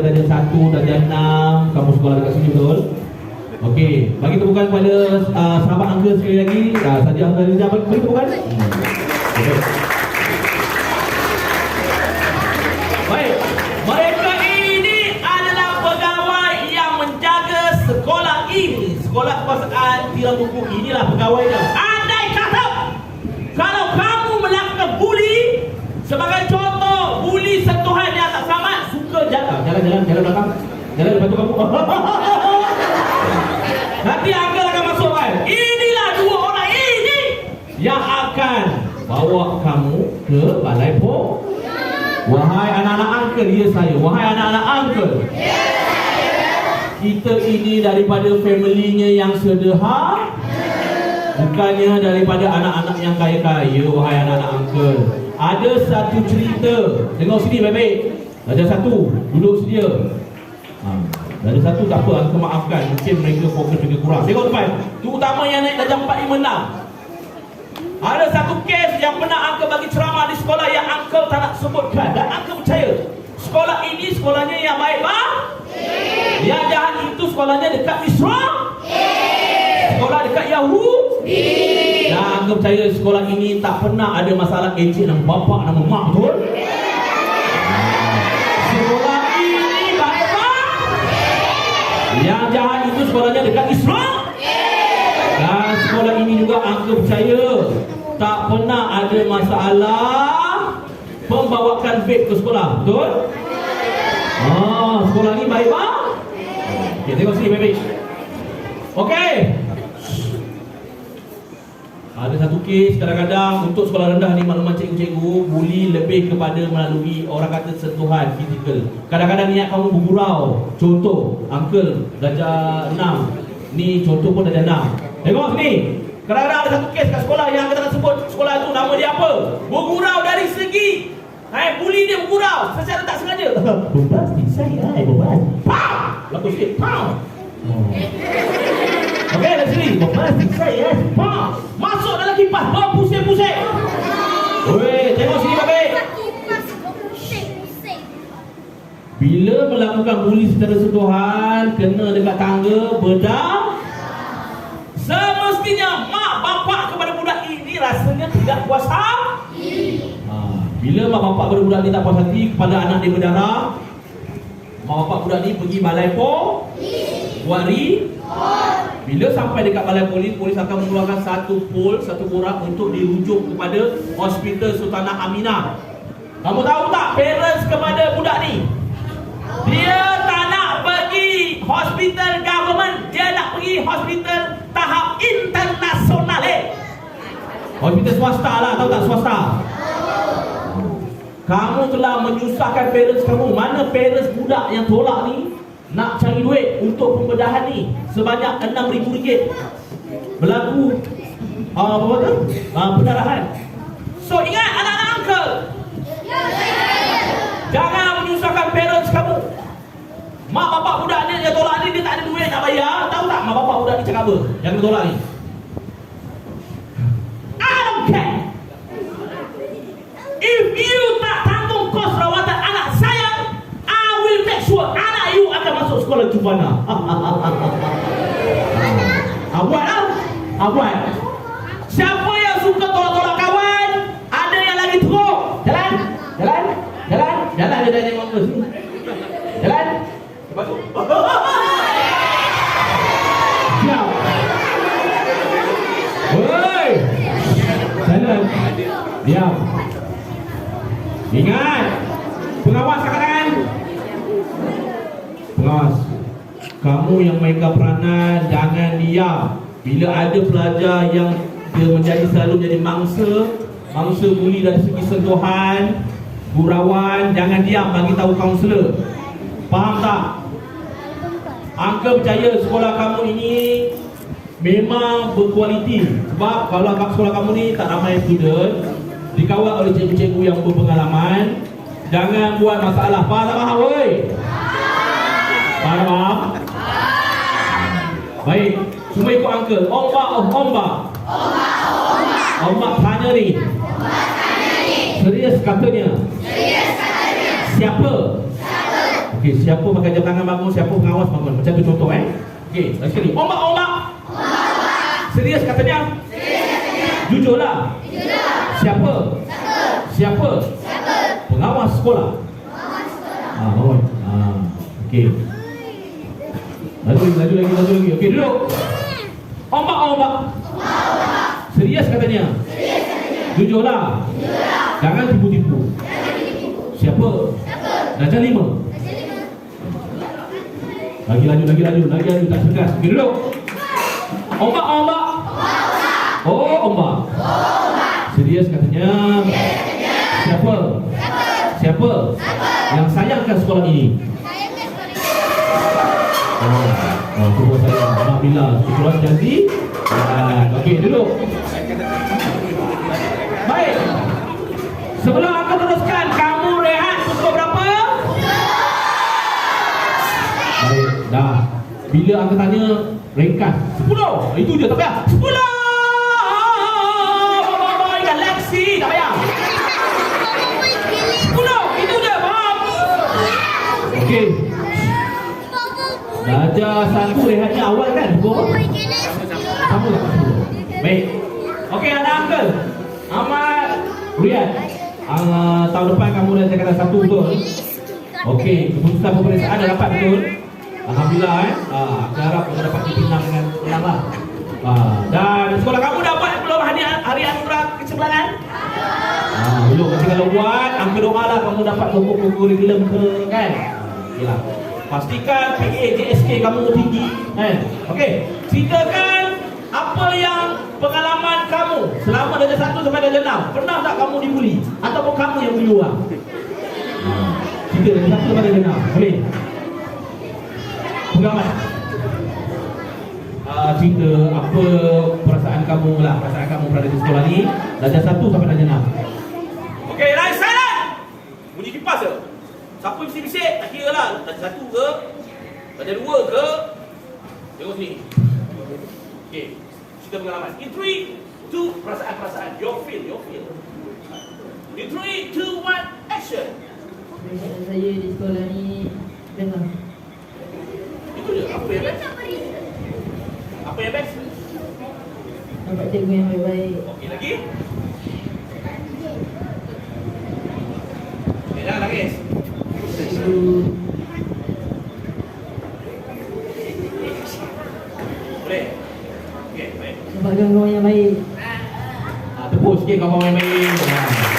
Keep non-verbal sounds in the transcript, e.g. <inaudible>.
darjah satu, darjah enam. Kamu sekolah dekat sini betul? Okey, bagi tepukan kepada uh, sahabat Angga sekali lagi. Uh, Saja Angga Rizal, bagi tepukan okay. Sekolah kekuasaan tiram buku inilah pegawainya kata Kalau kamu melakukan bully Sebagai contoh Bully sentuhan yang tak selamat Suka jalan Jalan, jalan, belakang. Jalan depan tu kamu <laughs> Nanti Uncle akan masuk kan? Inilah dua orang ini Yang akan Bawa kamu ke balai pok. Wahai anak-anak Uncle Ya saya. Wahai anak-anak Uncle. Kita ini daripada Family-nya yang sederhana. Bukannya daripada anak-anak yang kaya-kaya Wahai anak-anak Uncle. Ada satu cerita. Tengok sini baik-baik Ada satu Duduk sedia. Ha. Ada satu tak apa Aku maafkan Mungkin mereka fokus juga kurang. Tengok depan Terutama yang naik darjah 4, 5, 6 Ada satu kes yang pernah Uncle bagi ceramah di sekolah Yang Uncle tak nak sebutkan. Dan Uncle percaya Sekolah ini sekolahnya yang baik bang Yang jahat itu sekolahnya dekat Israel Sekolah dekat Yahudi Dan Uncle percaya sekolah ini tak pernah ada masalah encik nama bapak nama mak betul? Sekolah Uncle percaya Tak pernah ada masalah Membawakan vape ke sekolah Betul? Ah, sekolah ni baik bang Okay, tengok sini baik-baik Okey ada satu kes kadang-kadang untuk sekolah rendah ni maklumat cikgu-cikgu bully lebih kepada melalui orang kata sentuhan fizikal. Kadang-kadang niat kamu bergurau. Contoh, uncle darjah 6. Ni contoh pun darjah 6. Tengok sini. Kadang-kadang ada satu kes kat sekolah yang kita nak sebut sekolah tu nama dia apa? Bergurau dari segi Hai, bully dia bergurau secara tak sengaja. <laughs> Bebas ni saya, hai, bebas. Pow! Laku sikit, pow! Oh. Okey, dari sini. Bebas ni saya, pow! Masuk dalam kipas, berpusing-pusing. Weh, tengok sini baik. Bila melakukan bully secara sentuhan, kena dekat tangga, bedam. Semestinya rasanya tidak puas hati. Ha, bila mak bapak kepada budak ni tak puas hati kepada anak dia berdarah, mak bapak budak ni pergi balai po, buat ri. Bila sampai dekat balai polis, polis akan mengeluarkan satu pol, satu borak untuk dirujuk kepada Hospital Sultanah Aminah. Kamu tahu tak parents kepada budak ni? Hospital swasta lah, tahu tak swasta? Kamu telah menyusahkan parents kamu. Mana parents budak yang tolak ni nak cari duit untuk pembedahan ni sebanyak RM6,000 berlaku uh, apa tu? Uh, pendarahan. So ingat anak-anak uncle. Jangan menyusahkan parents kamu. Mak bapak budak ni dia tolak ni dia tak ada duit nak bayar. Tahu tak mak bapak budak ni cakap apa? Yang tolak ni. Akan masuk sekolah Juvana. Ah, <laughs> buat lah. Ah, buat. Siapa yang suka tolak-tolak kawan, ada yang lagi teruk. Jalan. Jalan. Jalan. Jalan dia dah tengok ke sini. Jalan. Lepas tu. Siap. Woi. Jalan. Diam. Ingat. Pengawas angkat tangan. Pengawas. Kamu yang mainkan peranan jangan diam. Bila ada pelajar yang dia menjadi selalu menjadi mangsa, mangsa bully dari segi sentuhan, gurauan, jangan diam bagi tahu kaunselor. Faham tak? Angka percaya sekolah kamu ini memang berkualiti sebab kalau kat sekolah kamu ni tak ramai student dikawal oleh cikgu-cikgu yang berpengalaman jangan buat masalah faham tak faham woi semua ikut uncle ombak oh ombak ombak tanya ni serius katanya siapa Okey, siapa pakai jam tangan bangun, siapa pengawas bangun. Macam tu contoh eh. Okey, sekali. Ombak, ombak. Serius katanya? Serius katanya. Jujurlah. Jujurlah. Siapa? Siapa? Siapa? Pengawas sekolah. Pengawas sekolah. Ah, bangun. Ah, okey. Laju lagi, laju lagi, laju lagi. Okey, duduk. Ombak, ombak. Serius katanya? Serius katanya. Jujurlah. Jujurlah. Jangan tipu-tipu. Jangan tipu-tipu. Siapa? Siapa? Darjah lima. Lagi laju, lagi laju, lagi laju, tak cergas. Okey, duduk. Ombak, ombak. Oh, ombak. Serius katanya. Siapa? Siapa? Yang sayangkan sekolah ini? Oh, oh semua saya. Alhamdulillah. Sekolah jadi. Jalan. Okey, duduk. Baik. Sebelum aku teruskan, kamu rehat pukul berapa? Baik, dah. Bila aku tanya, ringkas. Sepuluh. Itu je, tak payah. Sepuluh. Bye-bye, Darjah satu rehatnya awal kan? Berapa? Sama tak sepuluh? Baik. Okey, ada uncle. Ahmad Riyad. Uh, tahun depan kamu dah cakap satu betul. Okey, keputusan pemeriksaan dah dapat betul. Alhamdulillah eh. Ah, aku harap kamu dapat dipinang dengan senang lah. Ah, dan sekolah kamu dapat belum hari hari anugerah kecemerlangan? Ah, belum. Nanti kalau buat, aku doa lah kamu dapat buku kurikulum ke kan? Okey lah. Pastikan PA JSK kamu tinggi kan? Okey, ceritakan apa yang pengalaman kamu selama darjah satu sampai darjah enam Pernah tak kamu dibuli? Ataupun kamu yang buli orang? Ah, Cerita darjah satu sampai darjah enam Boleh? Pengamat uh, cerita apa perasaan kamu lah perasaan kamu berada di sekolah ni darjah satu sampai darjah enam. Okey, line silent. Bunyi kipas je. Siapa bisik-bisik, tak kira lah. Darjah satu ke, darjah dua ke. Tengok sini. Okey, cerita pengalaman. In three, two, perasaan-perasaan. Your feel, your feel. In three, two, one, action. Saya di sekolah ni dengar Itu je. Apa yang best? Apa yang best? Nampak cikgu yang baik-baik Okey lagi. Okey, jangan nangis. Cikgu Boleh? Baik. nampak kawan-kawan yang baik Ah, tepuk sikit kawan-kawan yang baik. Ah.